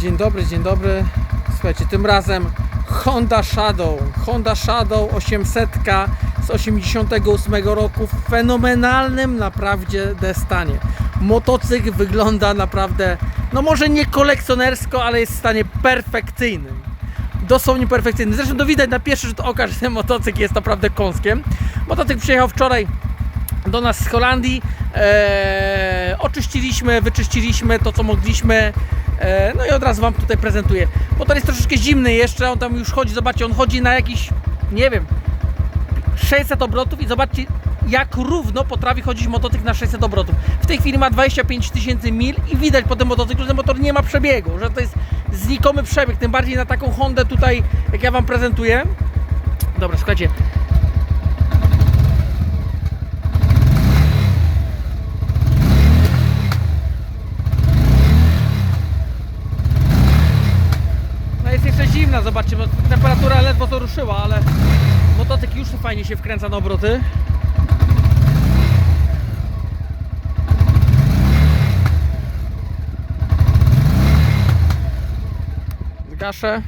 Dzień dobry, dzień dobry. Słuchajcie, tym razem Honda Shadow. Honda Shadow 800 z 88 roku w fenomenalnym naprawdę stanie. Motocykl wygląda naprawdę, no może nie kolekcjonersko, ale jest w stanie perfekcyjnym. Dosłownie perfekcyjnym. Zresztą to widać na pierwszy rzut oka, że ten motocykl jest naprawdę kąskiem. Motocykl przyjechał wczoraj do nas z Holandii. Eee, oczyściliśmy, wyczyściliśmy to, co mogliśmy. Eee, no i od razu Wam tutaj prezentuję. Motor jest troszeczkę zimny jeszcze, on tam już chodzi, zobaczcie, on chodzi na jakiś, nie wiem, 600 obrotów i zobaczcie, jak równo potrafi chodzić motocykl na 600 obrotów. W tej chwili ma 25 tysięcy mil i widać po tym motocyklu, że ten motor nie ma przebiegu, że to jest znikomy przebieg, tym bardziej na taką Hondę tutaj, jak ja Wam prezentuję. Dobra, słuchajcie, No jest jeszcze zimna, zobaczcie, bo temperatura ledwo to ruszyła, ale motocykl już fajnie się wkręca na obroty. Gaszę.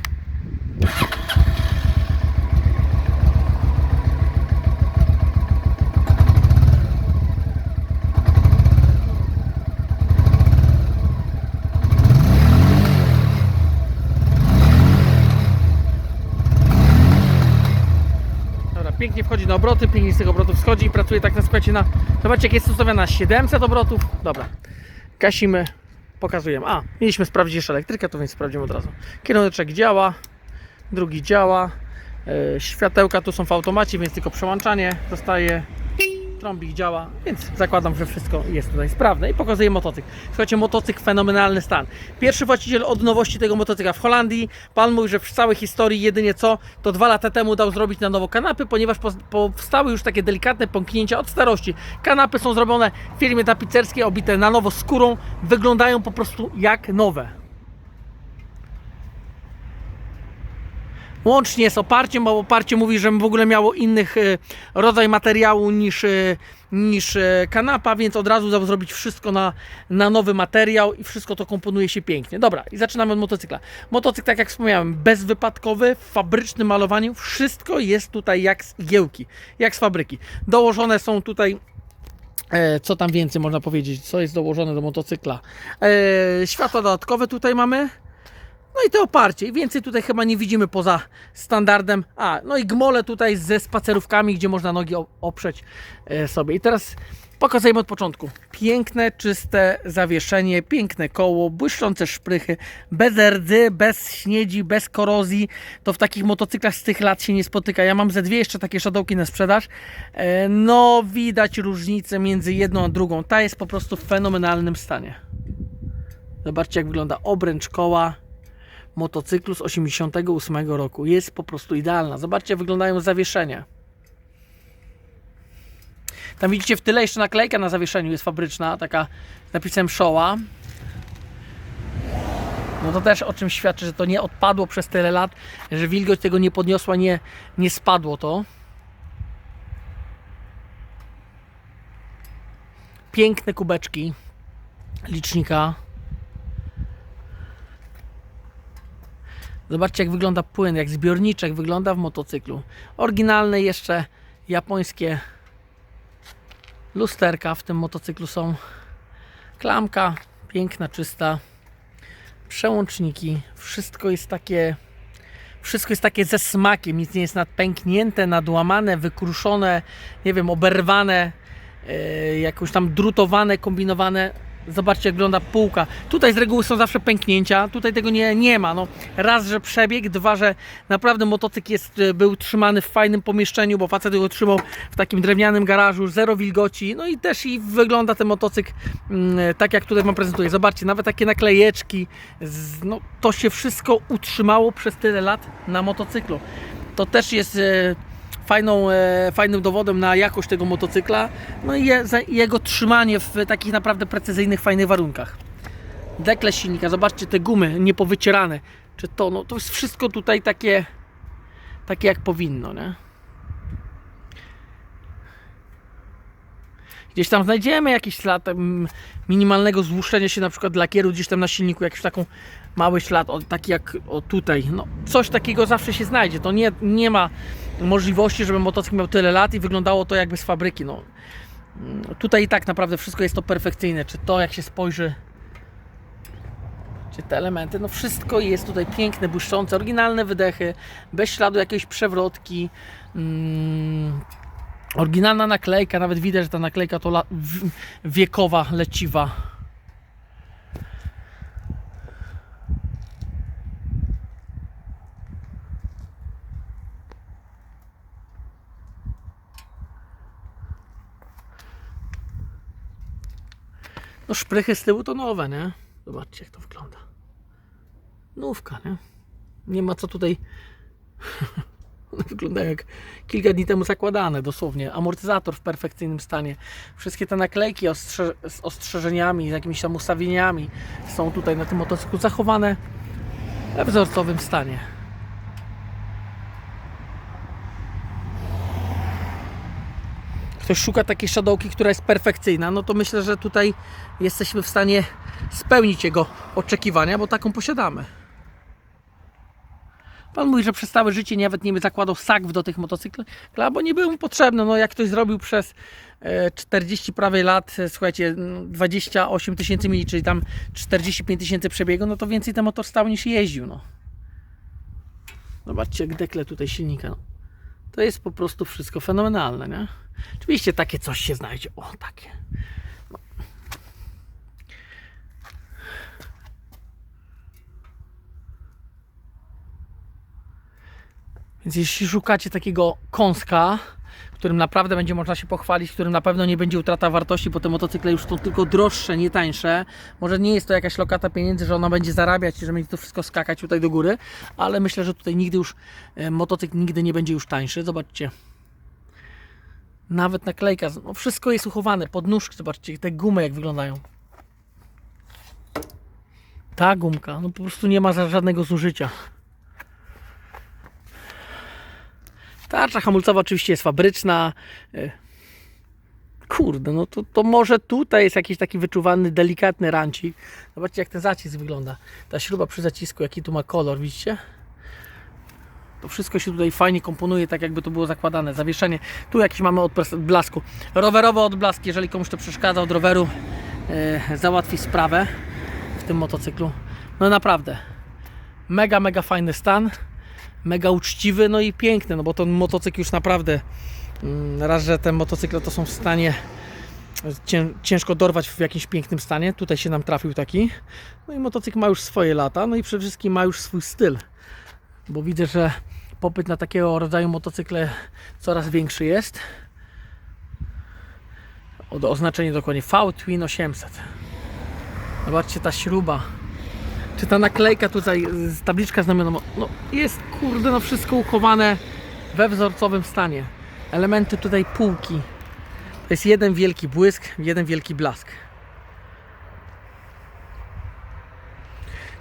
Dobra, pięknie wchodzi na obroty, pięknie z tych obrotów schodzi i pracuje tak na słuchajcie na. Zobaczcie, jak jest ustawiona 700 obrotów. Dobra. Gasimy, pokazujemy. A, mieliśmy sprawdzić jeszcze elektrykę, to więc sprawdzimy od razu. Kieruneczek działa, drugi działa. E, światełka tu są w automacie, więc tylko przełączanie zostaje. Trąbik działa, więc zakładam, że wszystko jest tutaj sprawne i pokazuję motocykl. Słuchajcie, motocykl fenomenalny stan. Pierwszy właściciel od nowości tego motocykla w Holandii. Pan mówi, że w całej historii jedynie co, to dwa lata temu dał zrobić na nowo kanapy, ponieważ powstały już takie delikatne pąknięcia od starości. Kanapy są zrobione w firmie tapicerskiej, obite na nowo skórą, wyglądają po prostu jak nowe. Łącznie z oparciem, bo oparcie mówi, że w ogóle miało innych e, rodzaj materiału niż, e, niż e, kanapa, więc od razu dał zrobić wszystko na, na nowy materiał i wszystko to komponuje się pięknie. Dobra, i zaczynamy od motocykla. Motocykl, tak jak wspomniałem, bezwypadkowy, w fabrycznym malowaniu, wszystko jest tutaj jak z igiełki, jak z fabryki. Dołożone są tutaj co tam więcej można powiedzieć, co jest dołożone do motocykla. Światła dodatkowe tutaj mamy. No i to oparcie. Więcej tutaj chyba nie widzimy poza standardem. A, no i gmole tutaj ze spacerówkami, gdzie można nogi oprzeć e, sobie. I teraz pokazujemy od początku. Piękne, czyste zawieszenie, piękne koło, błyszczące szprychy, bez rdzy, bez śniedzi, bez korozji. To w takich motocyklach z tych lat się nie spotyka. Ja mam ze dwie jeszcze takie szadołki na sprzedaż. E, No widać różnicę między jedną a drugą. Ta jest po prostu w fenomenalnym stanie. Zobaczcie jak wygląda obręcz koła motocyklu z 88 roku. Jest po prostu idealna. Zobaczcie, wyglądają zawieszenia. Tam widzicie w tyle jeszcze naklejka na zawieszeniu jest fabryczna, taka z napisem Showa. No to też o czym świadczy, że to nie odpadło przez tyle lat, że wilgoć tego nie podniosła, nie, nie spadło to. Piękne kubeczki licznika. Zobaczcie, jak wygląda płyn, jak zbiorniczek wygląda w motocyklu. Oryginalne jeszcze japońskie lusterka w tym motocyklu są. Klamka piękna, czysta. Przełączniki. Wszystko jest takie. Wszystko jest takie ze smakiem, nic nie jest nadpęknięte, nadłamane, wykruszone, nie wiem, oberwane, yy, jakoś tam drutowane, kombinowane. Zobaczcie, jak wygląda półka. Tutaj z reguły są zawsze pęknięcia, tutaj tego nie, nie ma. No, raz, że przebieg, dwa, że naprawdę motocykl jest, e, był trzymany w fajnym pomieszczeniu, bo facet go trzymał w takim drewnianym garażu, zero wilgoci. No i też i wygląda ten motocykl mm, tak, jak tutaj Wam prezentuję. Zobaczcie, nawet takie naklejeczki, no, to się wszystko utrzymało przez tyle lat na motocyklu. To też jest e, fajną, e, fajnym dowodem na jakość tego motocykla, no i je, jego trzymanie w takich naprawdę precyzyjnych, fajnych warunkach. Dekle silnika, zobaczcie te gumy niepowycierane, czy to, no to jest wszystko tutaj takie, takie jak powinno, nie? Gdzieś tam znajdziemy jakiś ślad minimalnego złuszczenia się na przykład lakieru gdzieś tam na silniku, jakiś taką mały ślad, o, taki jak o tutaj. No, coś takiego zawsze się znajdzie. To nie, nie ma możliwości, żeby motocykl miał tyle lat i wyglądało to jakby z fabryki. No, tutaj i tak naprawdę wszystko jest to perfekcyjne. Czy to jak się spojrzy, czy te elementy, no wszystko jest tutaj piękne, błyszczące, oryginalne wydechy, bez śladu jakiejś przewrotki. Mm, oryginalna naklejka, nawet widać, że ta naklejka to wiekowa, leciwa. No szprychy z tyłu to nowe, nie? Zobaczcie jak to wygląda. Nówka, nie? Nie ma co tutaj... One wyglądają jak kilka dni temu zakładane, dosłownie. Amortyzator w perfekcyjnym stanie. Wszystkie te naklejki ostrze z ostrzeżeniami, z jakimiś tam ustawieniami są tutaj na tym motocyklu zachowane we wzorcowym stanie. Ktoś szuka takiej shadowki, która jest perfekcyjna, no to myślę, że tutaj jesteśmy w stanie spełnić jego oczekiwania, bo taką posiadamy. Pan mówi, że przez całe życie nawet nie zakładał sakw do tych motocykli, bo nie były mu potrzebne. No jak ktoś zrobił przez e, 40 prawie lat, e, słuchajcie, mm, 28 tysięcy mili, czyli tam 45 tysięcy przebiegu, no to więcej ten motor stał niż jeździł. No. Zobaczcie, jak dekle tutaj silnika. No. To jest po prostu wszystko fenomenalne, nie? Oczywiście takie coś się znajdzie. O, takie. Więc jeśli szukacie takiego kąska, którym naprawdę będzie można się pochwalić, którym na pewno nie będzie utrata wartości, bo te motocykle już są tylko droższe, nie tańsze. Może nie jest to jakaś lokata pieniędzy, że ona będzie zarabiać że będzie to wszystko skakać tutaj do góry, ale myślę, że tutaj nigdy już e, motocykl nigdy nie będzie już tańszy. Zobaczcie. Nawet naklejka, no wszystko jest uchowane, podnóżki, zobaczcie, te gumy jak wyglądają. Ta gumka, no po prostu nie ma żadnego zużycia. Tarcza hamulcowa oczywiście jest fabryczna. E, Kurde, no to, to może tutaj jest jakiś taki wyczuwany, delikatny rancik. Zobaczcie jak ten zacisk wygląda. Ta śruba przy zacisku, jaki tu ma kolor, widzicie? To wszystko się tutaj fajnie komponuje, tak jakby to było zakładane. Zawieszenie. Tu jakiś mamy odblasku. Rowerowy odblask, jeżeli komuś to przeszkadza od roweru, e, załatwi sprawę w tym motocyklu. No naprawdę. Mega, mega fajny stan. Mega uczciwy, no i piękny, no bo ten motocykl już naprawdę mm, raz, że te motocykle to są w stanie cię, ciężko dorwać w jakimś pięknym stanie. Tutaj się nam trafił taki. No i motocykl ma już swoje lata, no i przede wszystkim ma już swój styl bo widzę, że popyt na takiego rodzaju motocykle coraz większy jest. Oznaczenie dokładnie V Twin 800. Zobaczcie ta śruba. Czy ta naklejka tutaj, z tabliczka znamionowa, no jest kurde, no wszystko uchowane we wzorcowym stanie. Elementy tutaj półki. To jest jeden wielki błysk, jeden wielki blask.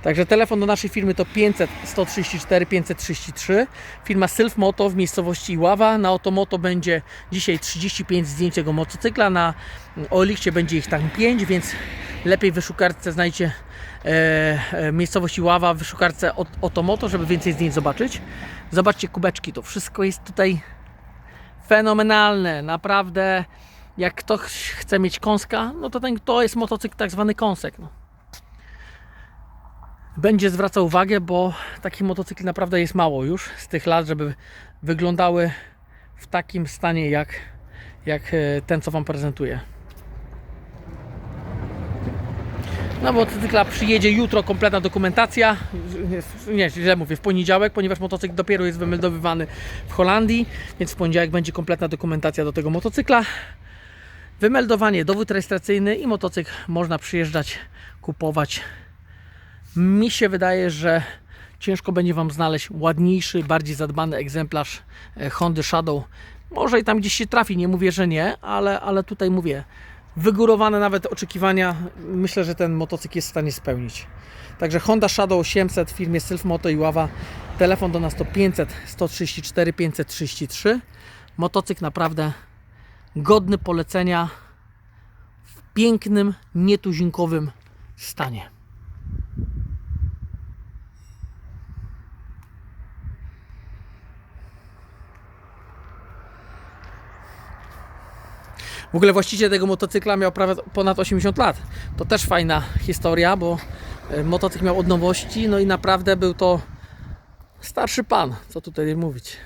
Także telefon do naszej firmy to 500 134 533. Firma Sylf Moto w miejscowości Iława. Na Otomoto będzie dzisiaj 35 zdjęć tego motocykla. Na Olikcie będzie ich tam 5, więc lepiej w wyszukarce znajdzie e, miejscowość Iława w wyszukarce Ot- Otomoto, żeby więcej zdjęć zobaczyć. Zobaczcie kubeczki, to wszystko jest tutaj fenomenalne. Naprawdę, jak ktoś chce mieć kąska, no to ten, to jest motocykl tak zwany kąsek. No będzie zwracał uwagę, bo takich motocykli naprawdę jest mało już z tych lat, żeby wyglądały w takim stanie jak, jak e, ten, co Wam prezentuję. No motocykla przyjedzie jutro kompletna dokumentacja, nie, źle mówię, w poniedziałek, ponieważ motocykl dopiero jest wymeldowywany w Holandii, więc w poniedziałek będzie kompletna dokumentacja do tego motocykla. Wymeldowanie, dowód rejestracyjny i motocykl można przyjeżdżać, kupować mi się wydaje, że ciężko będzie Wam znaleźć ładniejszy, bardziej zadbany egzemplarz e, Hondy Shadow. Może i tam gdzieś się trafi, nie mówię, że nie, ale, ale tutaj mówię, wygórowane nawet oczekiwania, myślę, że ten motocykl jest w stanie spełnić. Także Honda Shadow 800 w firmie Self Moto i Ława. Telefon do nas to 500 134 533. Motocykl naprawdę godny polecenia. pięknym, nietuzinkowym stanie. W ogóle właściciel tego motocykla miał prawie ponad 80 lat. To też fajna historia, bo e, motocykl miał od nowości, no i naprawdę był to starszy pan, co tutaj mówić.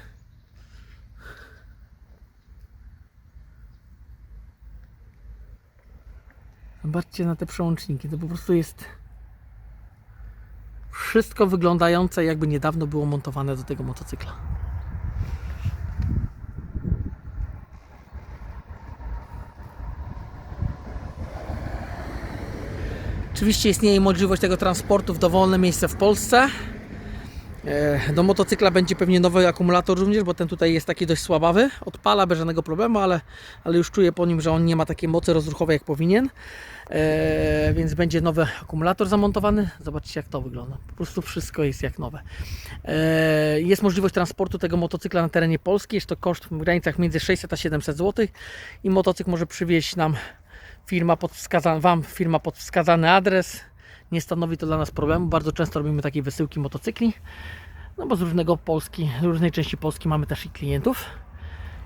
Zobaczcie na te przełączniki, to po prostu jest wszystko wyglądające jakby niedawno było montowane do tego motocykla. Oczywiście istnieje możliwość tego transportu w dowolne miejsce w Polsce. E, Do motocykla będzie pewnie nowy akumulator również, bo ten tutaj jest taki dość słabawy. Odpala bez żadnego problemu, ale, ale już czuję po nim, że on nie ma takiej mocy rozruchowej jak powinien. E, więc będzie nowy akumulator zamontowany. Zobaczcie jak to wygląda. Po prostu wszystko jest jak nowe. E, jest możliwość transportu tego motocykla na terenie Polski. Jest to koszt w granicach między 600 a 700 zł i motocykl może przywieźć nam firma pod wskazany, Wam firma pod wskazany adres. Nie stanowi to dla nas problemu. Bardzo często robimy takie wysyłki motocykli. No bo z różnego Polski, różnej części Polski mamy też i klientów.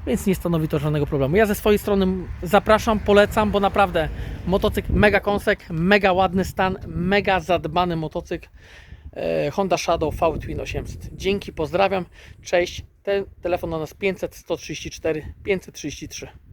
Więc nie stanowi to żadnego problemu. Ja ze swojej strony zapraszam, polecam, bo naprawdę motocykl mega kąsek, mega ładny stan, mega zadbany motocykl e, Honda Shadow V Twin 800. Dzięki, pozdrawiam, cześć. Ten telefon na nas 500 134 533.